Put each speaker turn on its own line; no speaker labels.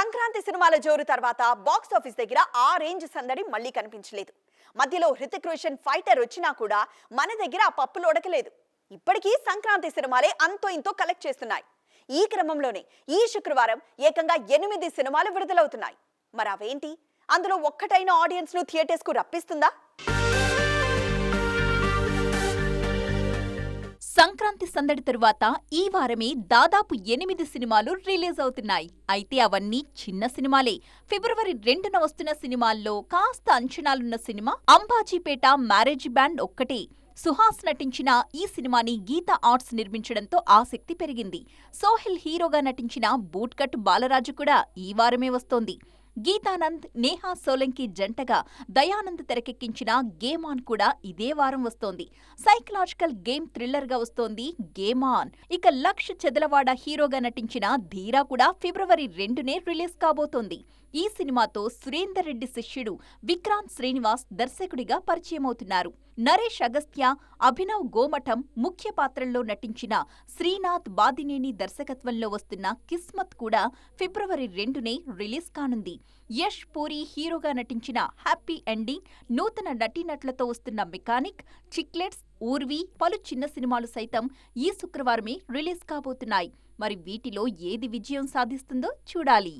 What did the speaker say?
సంక్రాంతి సినిమాల జోరు తర్వాత బాక్స్ ఆఫీస్ దగ్గర ఆ రేంజ్ సందడి మళ్ళీ కనిపించలేదు. మధ్యలో హృతిక్ రోషన్ ఫైటర్ వచ్చినా కూడా మన దగ్గర ఆ పప్పులు ఉడకలేదు. ఇప్పటికీ సంక్రాంతి సినిమాలే అంతో ఇంతో కలెక్ట్ చేస్తున్నాయి. ఈ క్రమంలోనే ఈ శుక్రవారం ఏకంగా ఎనిమిది సినిమాలు విడుదలవుతున్నాయి. మరి అవేంటి? అందులో ఒక్కటైన ఆడియన్స్ను థియేటర్స్కు రప్పిస్తుందా?
సందడి తరువాత ఈ వారమే దాదాపు ఎనిమిది సినిమాలు రిలీజ్ అవుతున్నాయి. అయితే అవన్నీ చిన్న సినిమాలే. ఫిబ్రవరి రెండున వస్తున్న సినిమాల్లో కాస్త అంచనాలున్న సినిమా అంబాజీపేట మ్యారేజ్ బ్యాండ్ ఒక్కటే. సుహాస్ నటించిన ఈ సినిమాని గీత ఆర్ట్స్ నిర్మించడంతో ఆసక్తి పెరిగింది. సోహిల్ హీరోగా నటించిన బూట్కట్ బాలరాజు కూడా ఈ వారమే వస్తోంది. గీతానంద్ నేహా సోలంకి జంటగా దయానంద్ తెరకెక్కించిన గేమ్ ఆన్ కూడా ఇదే వారం వస్తోంది. సైకలాజికల్ గేమ్ థ్రిల్లర్గా వస్తోంది గేమ్ ఆన్. ఇక లక్ష్ చెదలవాడ హీరోగా నటించిన ధీరా కూడా ఫిబ్రవరి రెండునే రిలీజ్ కాబోతోంది. ఈ సినిమాతో సురేందర్ రెడ్డి శిష్యుడు విక్రాంత్ శ్రీనివాస్ దర్శకుడిగా పరిచయమవుతున్నారు. నరేష్ అగస్త్య అభినవ్ గోమఠం ముఖ్య పాత్రల్లో నటించిన శ్రీనాథ్ బాదినేని దర్శకత్వంలో వస్తున్న కిస్మత్ కూడా ఫిబ్రవరి రెండునే రిలీజ్ కానుంది. యష్ పూరి హీరోగా నటించిన హ్యాపీ ఎండింగ్ నూతన నటీనటులతో వస్తున్న మెకానిక్ చిక్లెట్స్ ఊర్వి పలు చిన్న సినిమాలు సైతం ఈ శుక్రవారమే రిలీజ్ కాబోతున్నాయి. మరి వీటిలో ఏది విజయం సాధిస్తుందో చూడాలి.